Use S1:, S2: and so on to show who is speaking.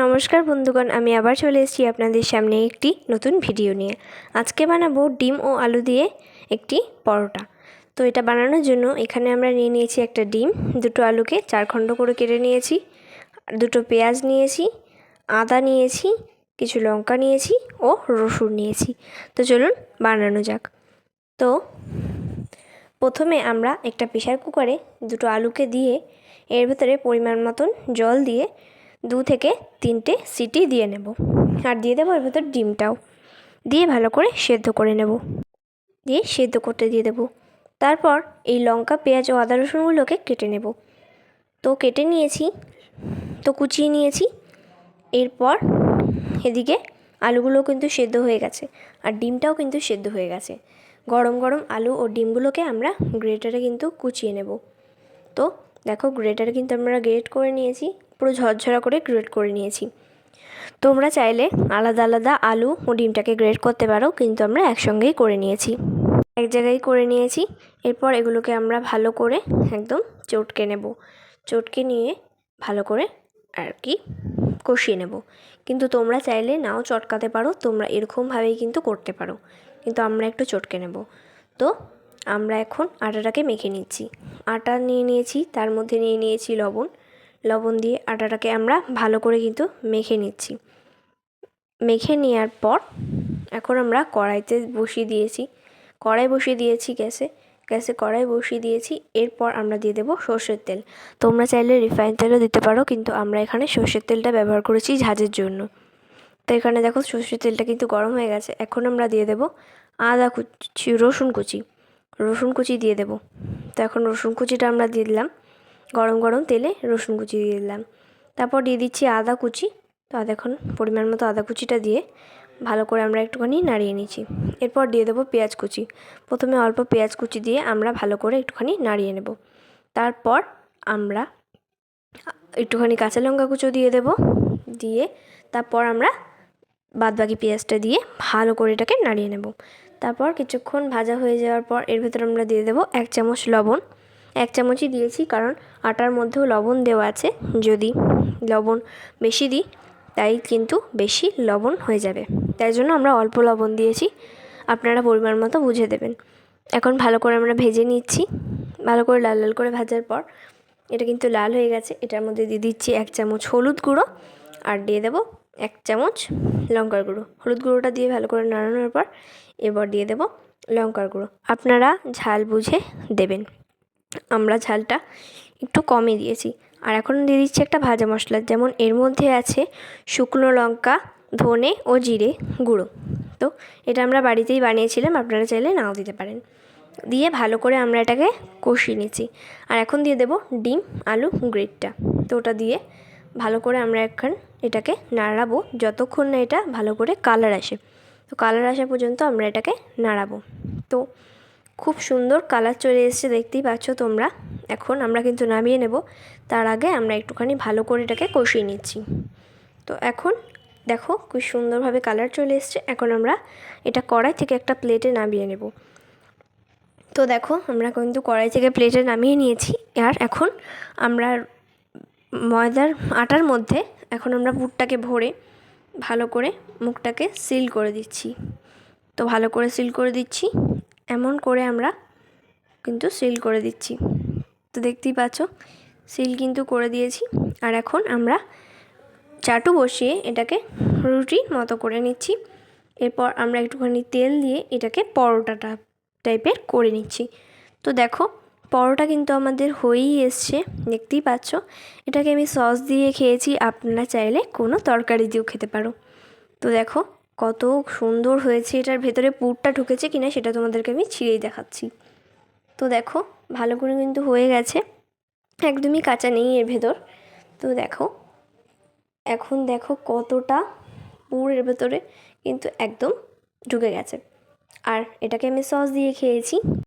S1: নমস্কার বন্ধুগণ, আমি আবার চলে এসেছি আপনাদের সামনে একটি নতুন ভিডিও নিয়ে। আজকে বানাবো ডিম ও আলু দিয়ে একটি পরোটা। তো এটা বানানোর জন্য এখানে আমরা নিয়ে নিয়েছি একটা ডিম, দুটো আলুকে চার খণ্ড করে কেটে নিয়েছি, দুটো পেঁয়াজ নিয়েছি, আদা নিয়েছি, কিছু লঙ্কা নিয়েছি ও রসুন নিয়েছি। তো চলুন বানানো যাক। তো প্রথমে আমরা একটা প্রেশার কুকারে দুটো আলুকে দিয়ে এর ভেতরে পরিমাণ মতন জল দিয়ে দু থেকে তিনটে সিটি দিয়ে নেব। আর দিয়ে দেবো এর ভেতর ডিমটাও। দিয়ে ভালো করে সেদ্ধ করে নেব। দিয়ে সেদ্ধ করতে দিয়ে দেবো। তারপর এই লঙ্কা, পেঁয়াজ ও আদা রসুনগুলোকে কেটে নেব। তো কেটে নিয়েছি, তো কুচিয়ে নিয়েছি। এরপর এদিকে আলুগুলো কিন্তু সেদ্ধ হয়ে গেছে আর ডিমটাও কিন্তু সেদ্ধ হয়ে গেছে। গরম গরম আলু ও ডিমগুলোকে আমরা গ্রেটারে কিন্তু কুচিয়ে নেব। তো দেখো গ্রেটারে কিন্তু আমরা গ্রেট করে নিয়েছি। পুরো ঝরঝরা করে গ্রেট করে নিয়েছি। তোমরা চাইলে আলাদা আলাদা আলু ও ডিমটাকে গ্রেট করতে পারো, কিন্তু আমরা একসঙ্গেই করে নিয়েছি। এক জায়গায় করে নিয়েছি, এরপর এগুলোকে আমরা ভালো করে একদম চটকে নেব। চটকে নিয়ে ভালো করে আর কি কষিয়ে নেব। কিন্তু তোমরা চাইলে নাও চটকাতে পারো, তোমরা এরকমভাবেই কিন্তু করতে পারো। কিন্তু আমরা একটু চটকে নেব। তো আমরা এখন আটাটাকে মেখে নিচ্ছি। আটা নিয়ে নিয়েছি, তার মধ্যে নিয়ে নিয়েছি লবণ। লবণ দিয়ে আটাটাকে আমরা ভালো করে কিন্তু মেখে নিচ্ছি। মেখে নেওয়ার পর এখন আমরা কড়াইতে বসিয়ে দিয়েছি। কড়াই বসিয়ে দিয়েছি গ্যাসে। গ্যাসে কড়াই বসিয়ে দিয়েছি। এরপর আমরা দিয়ে দেবো সর্ষের তেল। তোমরা চাইলে রিফাইন তেলও দিতে পারো, কিন্তু আমরা এখানে সর্ষের তেলটা ব্যবহার করেছি ঝাঁঝের জন্য। তো এখানে দেখো সর্ষের তেলটা কিন্তু গরম হয়ে গেছে। এখন আমরা দিয়ে দেবো আদা কুচি রসুন কুচি। রসুন কুচি দিয়ে দেবো। তো এখন রসুন কুচিটা আমরা দিয়ে দিলাম। গরম গরম তেলে রসুন কুচি দিয়ে দিলাম। তারপর দিয়ে দিচ্ছি আদা কুচি। তো আদা এখন পরিমাণ মতো আদা কুচিটা দিয়ে ভালো করে আমরা একটুখানি নাড়িয়ে নিচ্ছি। এরপর দিয়ে দেবো পেঁয়াজ কুচি। প্রথমে অল্প পেঁয়াজ কুচি দিয়ে আমরা ভালো করে একটুখানি নাড়িয়ে নেব। তারপর আমরা একটুখানি কাঁচা লঙ্কা কুচো দিয়ে দেব। দিয়ে তারপর আমরা বাদবাকি পেঁয়াজটা দিয়ে ভালো করে এটাকে নাড়িয়ে নেব। তারপর কিছুক্ষণ ভাজা হয়ে যাওয়ার পর এর ভেতর আমরা দিয়ে দেবো এক চামচ লবণ। এক চামচই দিয়েছি, কারণ আটার মধ্যেও লবণ দেওয়া আছে। যদি লবণ বেশি দিই, তাই কিন্তু বেশি লবণ হয়ে যাবে। তাই জন্য আমরা অল্প লবণ দিয়েছি। আপনারা পরিমাণ মতো বুঝে দেবেন। এখন ভালো করে আমরা ভেজে নিচ্ছি। ভালো করে লাল লাল করে ভাজার পর এটা কিন্তু লাল হয়ে গেছে। এটার মধ্যে দিয়ে দিচ্ছি এক চামচ হলুদ গুঁড়ো আর দিয়ে দেবো এক চামচ লঙ্কার গুঁড়ো। হলুদ গুঁড়োটা দিয়ে ভালো করে নাড়ানোর পর এবার দিয়ে দেবো লঙ্কার গুঁড়ো। আপনারা ঝাল বুঝে দেবেন। আমরা ঝালটা একটু কমই দিয়েছি। আর এখন দিয়ে দিচ্ছি একটা ভাজা মশলা, যেমন এর মধ্যে আছে শুকনো লঙ্কা, ধনে ও জিরে গুঁড়ো। তো এটা আমরা বাড়িতেই বানিয়েছিলাম, আপনারা চাইলে নাও দিতে পারেন। দিয়ে ভালো করে আমরা এটাকে কষিয়ে নিচ্ছি। আর এখন দিয়ে দেবো ডিম আলু গ্রেটটা। তো ওটা দিয়ে ভালো করে আমরা এখন এটাকে নাড়াবো, যতক্ষণ না এটা ভালো করে কালার আসে। তো কালার আসা পর্যন্ত আমরা এটাকে নাড়াবো। তো খুব সুন্দর কালার চলে এসছে, দেখতেই পাচ্ছ তোমরা। এখন আমরা কিন্তু নামিয়ে নেব। তার আগে আমরা একটুখানি ভালো করে এটাকে কষিয়ে নিচ্ছি। তো এখন দেখো খুব সুন্দরভাবে কালার চলে এসছে। এখন আমরা এটা কড়াই থেকে একটা প্লেটে নামিয়ে নেব। তো দেখো আমরা কিন্তু কড়াই থেকে প্লেটে নামিয়ে নিয়েছি। আর এখন আমরা ময়দার আটার মধ্যে এখন আমরা পুরটাকে ভরে ভালো করে মুখটাকে সিল করে দিচ্ছি। তো ভালো করে সিল করে দিচ্ছি। এমন করে আমরা কিন্তু সিল করে দিচ্ছি। তো দেখতেই পাচ্ছ সিল কিন্তু করে দিয়েছি। আর এখন আমরা চাটু বসিয়ে এটাকে রুটির মতো করে নিচ্ছি। এরপর আমরা একটুখানি তেল দিয়ে এটাকে পরোটাটা টাইপের করে নিচ্ছি। তো দেখো, পরোটা কিন্তু আমাদের হয়েই এসছে, দেখতেই পাচ্ছ। এটাকে আমি সস দিয়ে খেয়েছি, আপনারা চাইলে কোনো তরকারি দিয়েও খেতে পারো। তো দেখো কত সুন্দর হয়েছে, এটার ভেতরে পুরটা ঢুকেছে কিনা সেটা তোমাদেরকে আমি ছিঁড়েই দেখাচ্ছি। তো দেখো, ভালো করে কিন্তু হয়ে গেছে। একদমই কাঁচা নেই এর ভেতর। তো দেখো, এখন দেখো কতটা পুর এর ভেতরে কিন্তু একদম ঢুকে গেছে। আর এটাকে আমি সস দিয়ে খেয়েছি।